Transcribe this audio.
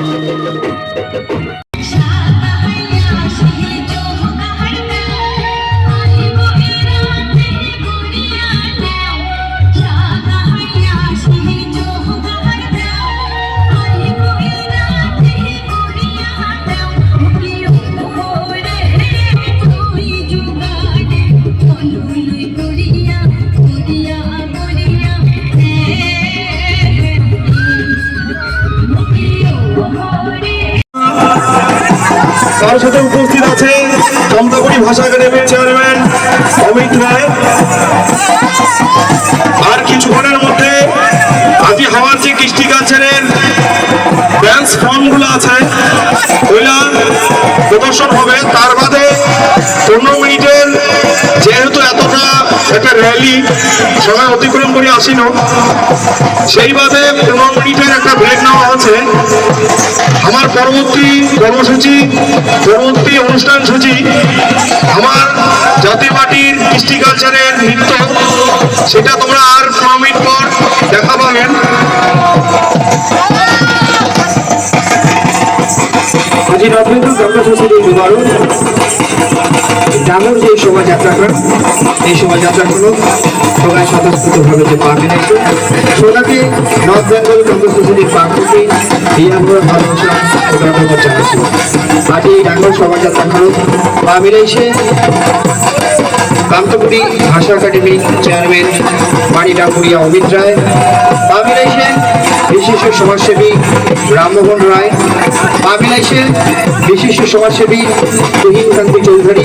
¡Suscríbete al canal! তার সাথে উপস্থিত আছে চন্দ্রপুরী ভাষা একাডেমির চেয়ারম্যান অমিত রায়। আর কিছুক্ষণের মধ্যে আজি হাওয়ার যে কৃষ্টি কালচারের ড্যান্স ফর্মগুলো আছে ওইলা প্রদর্শন হবে। তার বাদে পনেরো মিনিটের যেহেতু এতটা একটা র্যালি সবাই অতিক্রম করে আসিল, সেই বাদে পনেরো মিনিটের একটা ব্রেক নেওয়া হচ্ছে। আমার পরবর্তী কর্মসূচি পরবর্তী অনুষ্ঠান সূচি, আমার জাতি পার্টির কৃষ্টি কালচারের নৃত্য, সেটা তোমরা আর পনেরো পর দেখা পাবেন আজি নবীন্দ্র যে এই সবাই স্বতঃস্ফূর্তভাবে বেঙ্গল বিয়াপুর ভালোবাসা মিলেছে চেয়ারম্যান বাড়ি ডাকুরিয়া অমিত রায় মিলাইছেন বিশিষ্ট সমাজসেবী রামমোহন রায়। পা মিলাইছেন বিশিষ্ট সমাজসেবী তুহিন কান্তি চৌধুরী।